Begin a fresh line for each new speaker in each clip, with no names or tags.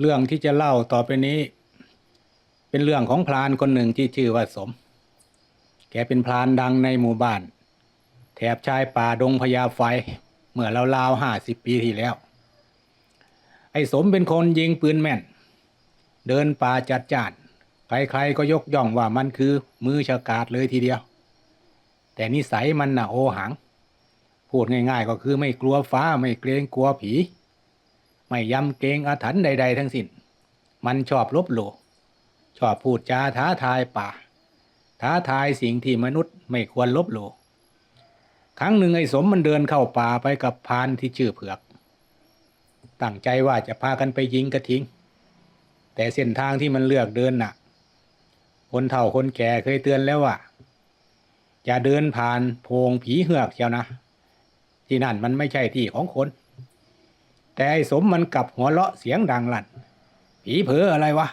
เรื่องที่จะเล่าต่อไปนี้ เป็นเรื่องของพรานคนหนึ่งที่ชื่อว่าสม แกเป็นพรานดังในหมู่บ้าน แถบชายป่าดงพญาไฟ เมื่อราวห้าสิบปีที่แล้ว ไอ้สมเป็นคนยิงปืนแม่น เดินป่าจัดจ้านใครๆก็ยกย่องว่ามันคือมือฉกาจเลยทีเดียว แต่นิสัยมันน่ะโอหัง พูดง่ายๆก็คือไม่กลัวฟ้าไม่เกรงกลัวผี ไม่ยำเกรงอาถรรพ์ใด ๆ ทั้งสิ้น มันชอบลบหลู่ชอบพูดจาท้าทายป่า ท้าทายสิ่งที่มนุษย์ไม่ควรลบหลู่ครั้งหนึ่งไอ้สมมันเดินเข้าป่าไปกับพานที่ชื่อเผือก ตั้งใจว่าจะพากันไปยิงกระทิง แต่เส้นทางที่มันเลือกเดินน่ะ คนเฒ่าคนแก่เคยเตือนแล้วว่าอย่าเดินผ่านโพงผีเหือกเชียวนะ ที่นั่นมันไม่ใช่ที่ของคน แต่ไอ้สมมันกลับหัวเราะเสียงดังลั่นผีเผออะไรวะ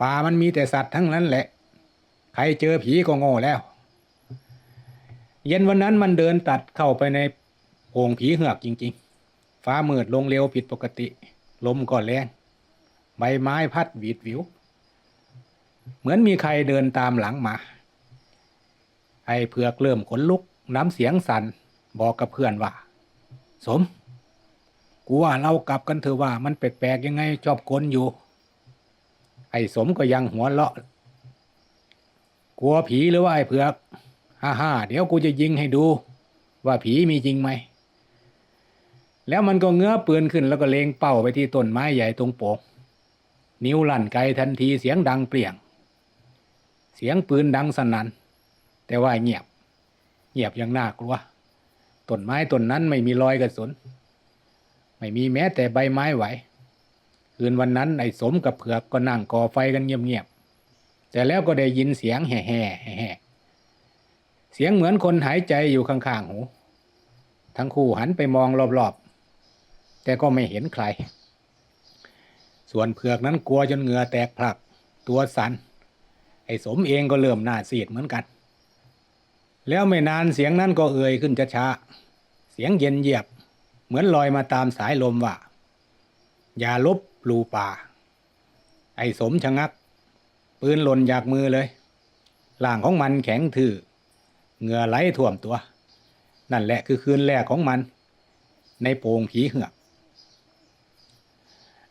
ป่ามันมีแต่สัตว์ทั้งนั้นแหละ ใครเจอผีก็โง่แล้ว เย็นวันนั้นมันเดินตัดเข้าไปในโพงผีเหือกจริง ๆ ฟ้ามืดลงเร็วผิดปกติ ลมก็แรงใบไม้พัดหวีดหวิว เหมือนมีใครเดินตามหลังมา ไอ้เผือกเริ่มขนลุกน้ำเสียงสั่นบอกกับเพื่อนว่า สม กูว่าเรากลับกันเถอะว่ามันแปลกๆยังไงชอบกลอยู่ ไอ้สมก็ยังหัวเราะ กลัวผีหรือว่าไอ้เผือกฮ่าฮ่าเดี๋ยวกูจะยิงให้ดู ว่าผีมีจริงไหม แล้วมันก็เงื้อปืนขึ้นแล้วก็เลงเป้าไปที่ต้นไม้ใหญ่ตรงโปกนิ้วลั่นไกลทันทีเสียงดังเปลี่ยง เสียงปืนดังสนั่นแต่ว่าเงียบ เงียบอย่างน่ากลัวต้นไม้ต้นนั้นไม่มีรอยกระสุน ไม่มีแม้แต่ใบไม้ไหว คืนวันนั้นไอ้สมกับเผือกก็นั่งก่อไฟกันเงียบๆ แต่แล้วก็ได้ยินเสียงแห่แห่แห่เสียงเหมือนคนหายใจอยู่ข้างๆหู ทั้งคู่หันไปมองรอบๆ แต่ก็ไม่เห็นใคร ส่วนเผือกนั้นกลัวจนเหงื่อแตกพลัก ตัวสัน่น ไอ้สมเองก็เริ่มหน้าซียดเหมือนกัน แล้วไม่นานเสียงนั้นก็เอ่ยขึ้นช้าๆ เสียงเย็นเยียบ เหมือนลอยมาตามสายลมว่า อย่าลบปลูป่า ไอ้สมชะงัก ปืนหล่นจากมือเลยร่างของมันแข็งทื่อเหงื่อไหลท่วมตัว นั่นแหละคือคืนแรกของมัน ในโป่งผีเหือก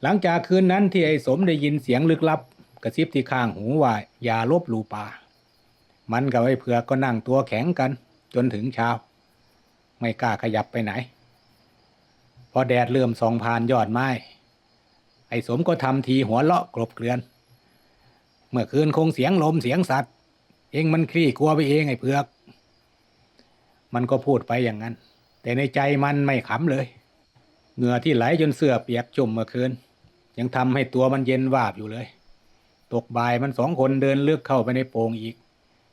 หลังจากคืนนั้นที่ไอ้สมได้ยินเสียงลึกลับ กระซิบที่ข้างหูว่าอย่าลบหลูป่า มันกับไอ้เผือกก็นั่งตัวแข็งกัน จนถึงเช้า ไม่กล้าขยับไปไหน อแดดเริ่มส่องผ่านยอดไม้ ไอ้สมก็ทำทีหัวเลาะกลบเกลื่อน เมื่อคืนคงเสียงลมเสียงสัตว์ เองมันคลี่กลัวไปเองไอ้เผือก มันก็พูดไปอย่างนั้น แต่ในใจมันไม่ขำเลย เหงื่อที่ไหลจนเสื้อเปียกจุ่มเมื่อคืน ยังทำให้ตัวมันเย็นวาบอยู่เลย ตกบ่ายมันสองคนเดินเลือกเข้าไปในโปงอีก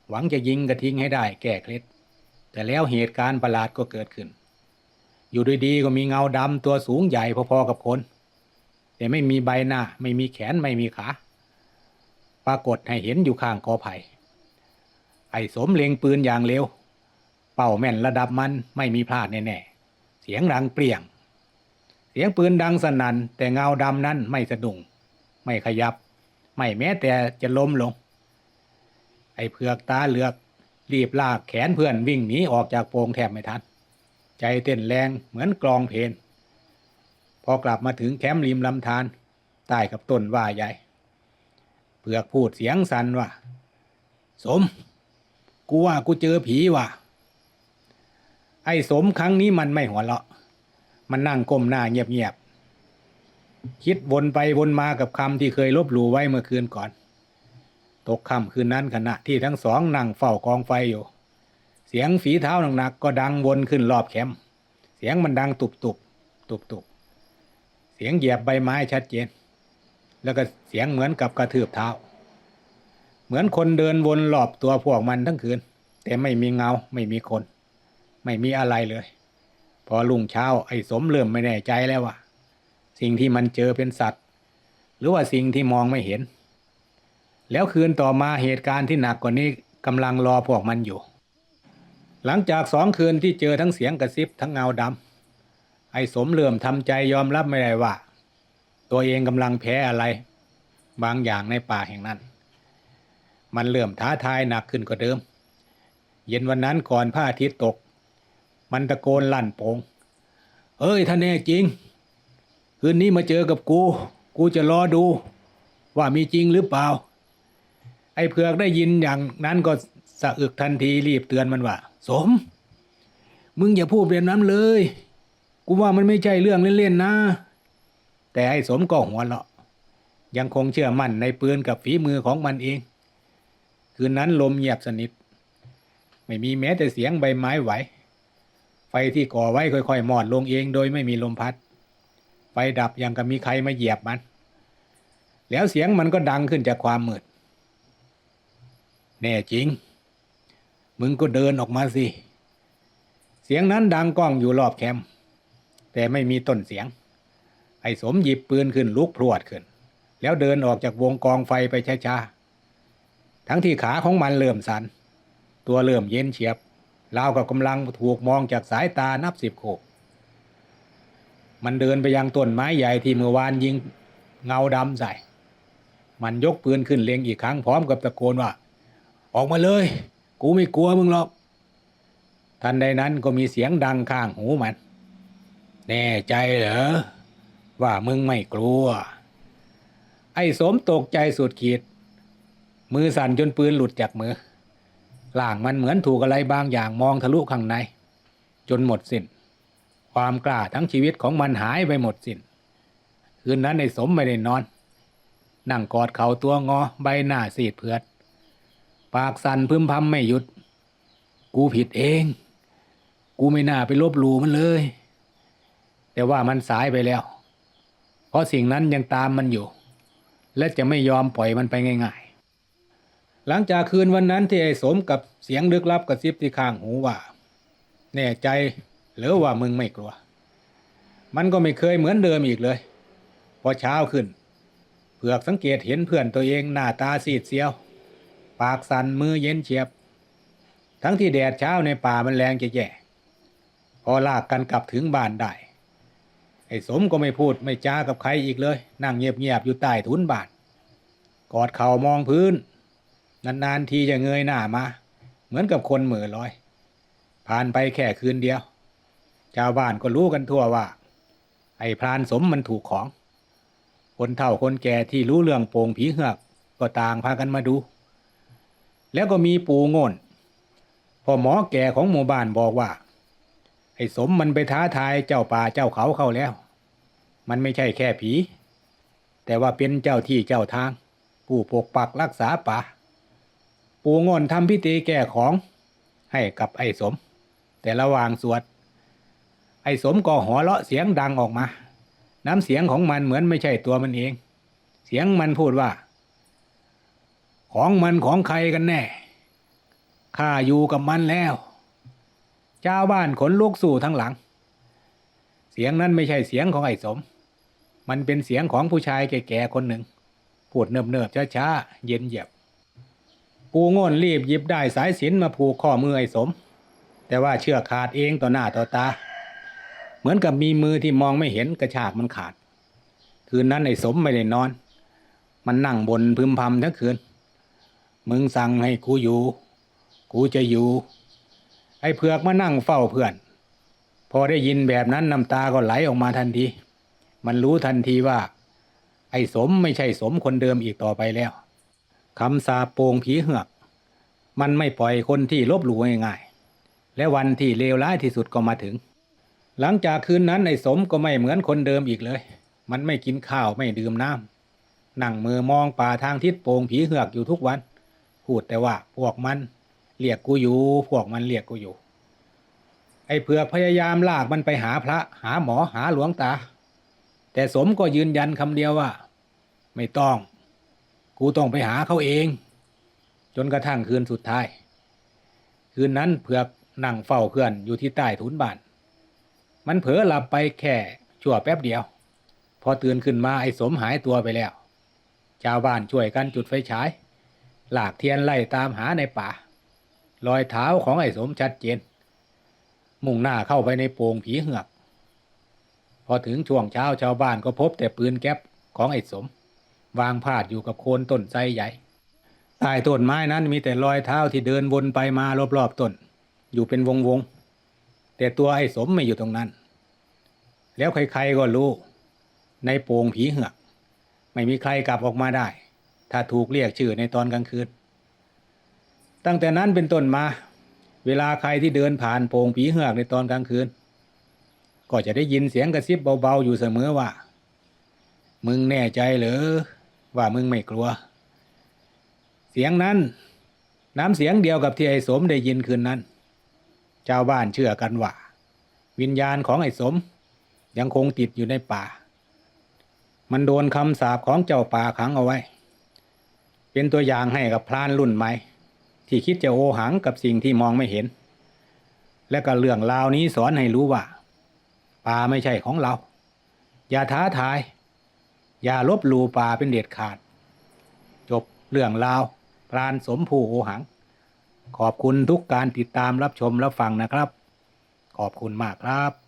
หวังจะยิงกระทิงให้ได้แก้เคล็ดแต่แล้วเหตุการณ์ประหลาดก็เกิดขึ้น อยู่ดีๆก็มีเงาดำตัวสูงใหญ่พอๆกับคน แต่ไม่มีใบหน้า ไม่มีแขนไม่มีขา ปรากฏให้เห็นอยู่ข้างกอไผ่ไอ้สมเล็งปืนอย่างเร็ว เป่าแม่นระดับมันไม่มีพลาดแน่ๆ เสียงดังเปรี่ยง เสียงปืนดังสนั่นแต่เงาดำนั้นไม่สะดุ้งไม่ขยับ ไม่แม้แต่จะล้มลง ไอ้เผือกตาเหลือก รีบลากแขนเพื่อนวิ่งหนีออกจากโปงแทบไม่ทัน ใจเต้นแรงเหมือนกลองเพลงพอกลับมาถึงแคมป์ริมลำธารใต้กับต้นว่าใหญ่เผือกพูดเสียงสั่นว่า สม กูว่ากูเจอผีว่ะ ไอ้สมครั้งนี้มันไม่หัวเราะ มันนั่งก้มหน้าเงียบๆ คิดวนไปวนมากับคำที่เคยลบหลู่ไว้เมื่อคืนก่อน ตกค่ำคืนนั้นขณะที่ทั้งสองนั่งเฝ้ากองไฟอยู่ สียงฝีเท้าหนักๆก็ดังวนขึ้นรอบแคมป์เสียงมันดังตุบตุบตุบตุบเสียงเหยียบใบไม้ชัดเจน แล้วก็เสียงเหมือนกับกระทืบเท้า เหมือนคนเดินวนรอบตัวพวกมันทั้งคืน แต่ไม่มีเงาไม่มีคน ไม่มีอะไรเลย พอรุ่งเช้าไอ้สมเริ่มไม่แน่ใจแล้วว่า สิ่งที่มันเจอเป็นสัตว์ หรือว่าสิ่งที่มองไม่เห็น แล้วคืนต่อมาเหตุการณ์ที่หนักกว่านี้กำลังรอพวกมันอยู่ หลังจากสองคืนที่เจอทั้งเสียงกระซิบทั้งเงาดำไอ้สมเริ่อมทำใจยอมรับไม่ได้ว่า ตัวเองกำลังแพ้อะไร บางอย่างในป่าแห่งนั้น มันเริ่อมท้าทายหนักขึ้นกว่าเดิม เย็นวันนั้นก่อนพระอาทิตย์ตก มันตะโกนลั่นโปงเอ้ยท่านแน่จริง คืนนี้มาเจอกับกู กูจะรอดู ว่ามีจริงหรือเปล่า ไอ้เผือกได้ยินอย่างนั้นก็สะอึกทันทีรีบเตือนมันว่า สม มึงอย่าพูดแบบนั้นเลย กูว่ามันไม่ใช่เรื่องเล่นๆนะ แต่ไอ้สมก็หัวเราะ ยังคงเชื่อมั่นในปืนกับฝีมือของมันเอง คืนนั้นลมเงียบสนิท ไม่มีแม้แต่เสียงใบไม้ไหว ไฟที่ก่อไว้ค่อยๆมอดลงเองโดยไม่มีลมพัด ไฟดับอย่างกับมีใครมาเหยียบมัน แล้วเสียงมันก็ดังขึ้นจากความมืด แน่จริง มึงก็เดินออกมาสิ เสียงนั้นดังก้องอยู่รอบแคมป์แต่ไม่มีต้นเสียง ไอ้สมหยิบปืนขึ้นลุกพรวดขึ้น แล้วเดินออกจากวงกองไฟไปช้าๆ ทั้งที่ขาของมันเริ่มสัน่นตัวเริ่มเย็นเฉียบราวกับกำลังถูกมองจากสายตานับสิบโขกมันเดินไปยังต้นไม้ใหญ่ที่เมื่อวานยิงเงาดำใส่ มันยกปืนขึ้นเล็งอีกครั้งพร้อมกับตะโกนว่า ออกมาเลย กูไม่กลัวมึงหรอก ทันใดนั้นก็มีเสียงดังข้างหูมัน แน่ใจเหรอ ว่ามึงไม่กลัว ไอ้สมตกใจสุดขีด มือสั่นจนปืนหลุดจากมือล่างมันเหมือนถูกอะไรบางอย่างมองทะลุข้างใน จนหมดสิน้น ความกล้าทั้งชีวิตของมันหายไปหมดสิน้น คืนนั้นไอ้สมไม่ได้นอน นั่งกอดเข่าตัวงอใบหน้าซีดเผือด ปากสั่นพึมพำไม่หยุด กูผิดเอง กูไม่น่าไปลบหลู่มันเลย แต่ว่ามันสายไปแล้ว เพราะสิ่งนั้นยังตามมันอยู่ และจะไม่ยอมปล่อยมันไปง่าย ๆ หลังจากคืนวันนั้นที่ไอ้สมกับเสียงลึกลับกระซิบที่ข้างหูว่า แน่ใจหรือว่ามึงไม่กลัว มันก็ไม่เคยเหมือนเดิมอีกเลย พอเช้าขึ้นเผือกสังเกตเห็นเพื่อนตัวเองหน้าตาซีดเซียว ปากสั่นมือเย็นเฉียบ ทั้งที่แดดเช้าในป่ามันแรงจะแย่พอลากกันกลับถึงบ้านได้ ไอ้สมก็ไม่พูดไม่จ้ากับใครอีกเลย นั่งเงียบๆอยู่ใต้ทุนบ้าน กอดเข่ามองพื้น นานๆทีจะเงยหน้ามา เหมือนกับคนเหม่อลอย ผ่านไปแค่คืนเดียว ชาวบ้านก็รู้กันทั่วว่า ไอ้พรานสมมันถูกของ คนเฒ่าคนแก่ที่รู้เรื่องโป่งผีเหือกก็ต่างพากันมาดู แล้วก็มีปูโง่นพ่อหมอแก่ของหมู่บ้านบอกว่า ไอ้สมมันไปท้าทายเจ้าป่าเจ้าเขาเข้าแล้ว มันไม่ใช่แค่ผี แต่ว่าเป็นเจ้าที่เจ้าทาง ผู้ปกปักรักษาป่า ปูโง่นทำพิธีแก้ของ ให้กับไอ้สม แต่ระหว่างสวด ไอ้สมก็หัวเราะเสียงดังออกมา น้ำเสียงของมันเหมือนไม่ใช่ตัวมันเอง เสียงมันพูดว่า ของมันของใครกันแน่ ข้าอยู่กับมันแล้ว เจ้าบ้านขนลุกสู่ทั้งหลัง เสียงนั้นไม่ใช่เสียงของไอ้สม มันเป็นเสียงของผู้ชายแก่ๆคนหนึ่ง พูดเนิบๆช้าๆเย็นเหยียบปูโง่นรีบหยิบได้สายสินมาผูกข้อมือไอ้สม แต่ว่าเชือกขาดเองต่อหน้าต่อตา เหมือนกับมีมือที่มองไม่เห็นกระชากมันขาด คืนนั้นไอ้สมไม่ได้นอน มันนั่งบนพึมพำทั้งคืน มึงสั่งให้กูอยู่ กูจะอยู่ ไอ้เผือกมานั่งเฝ้าเพื่อน พอได้ยินแบบนั้นน้ำตาก็ไหลออกมาทันที มันรู้ทันทีว่า ไอ้สมไม่ใช่สมคนเดิมอีกต่อไปแล้วคำสาปโปงผีเหือก มันไม่ปล่อยคนที่ลบหลู่ง่ายๆ และวันที่เลวร้ายที่สุดก็มาถึง หลังจากคืนนั้นไอ้สมก็ไม่เหมือนคนเดิมอีกเลย มันไม่กินข้าวไม่ดื่มน้ำนั่งมือมองป่าทางทิศโปงผีเหือกอยู่ทุกวัน พูดแต่ว่าพวกมันเรียกกูอยู่ พวกมันเรียกกูอยู่ ไอ้เผือกพยายามลากมันไปหาพระ หาหมอหาหลวงตา แต่สมก็ยืนยันคำเดียวว่า ไม่ต้อง กูต้องไปหาเขาเอง จนกระทั่งคืนสุดท้าย คืนนั้นเผือกนั่งเฝ้าเพื่อนอยู่ที่ใต้ทุนบ้าน มันเผลอหลับไปแค่ชั่วแป๊บเดียว พอตื่นขึ้นมาไอ้สมหายตัวไปแล้ว ชาวบ้านช่วยกันจุดไฟฉาย หลากเทียนไล่ตามหาในป่า รอยเท้าของไอ้สมชัดเจน มุ่งหน้าเข้าไปในโปงผีเหือก พอถึงช่วงเช้าชาวบ้านก็พบแต่ปืนแก๊ปของไอ้สม วางพาดอยู่กับโคนต้นไทรใหญ่ใต้ต้นไม้นั้นมีแต่รอยเท้าที่เดินวนไปมารอบๆต้น อยู่เป็นวงๆแต่ตัวไอ้สมไม่อยู่ตรงนั้น แล้วใครๆก็รู้ ในโปงผีเหือก ไม่มีใครกลับออกมาได้ ถ้าถูกเรียกชื่อในตอนกลางคืน ตั้งแต่นั้นเป็นต้นมา เวลาใครที่เดินผ่านโปงผีเหือกในตอนกลางคืน ก็จะได้ยินเสียงกระซิบเบาๆอยู่เสมอว่า มึงแน่ใจเหรอว่ามึงไม่กลัว เสียงนั้น น้ำเสียงเดียวกับที่ไอ้สมได้ยินคืนนั้น ชาวบ้านเชื่อกันว่า วิญญาณของไอ้สม ยังคงติดอยู่ในป่า มันโดนคำสาปของเจ้าป่าขังเอาไว้ เป็นตัวอย่างให้กับพรานรุ่นใหม่ที่คิดจะโอหังกับสิ่งที่มองไม่เห็น และก็เรื่องราวนี้สอนให้รู้ว่าป่าไม่ใช่ของเรา อย่าท้าทาย อย่าลบหลู่ป่าเป็นเด็ดขาด จบเรื่องราวพรานสมภูโอหัง ขอบคุณทุกการติดตามรับชมรับฟังนะครับ ขอบคุณมากครับ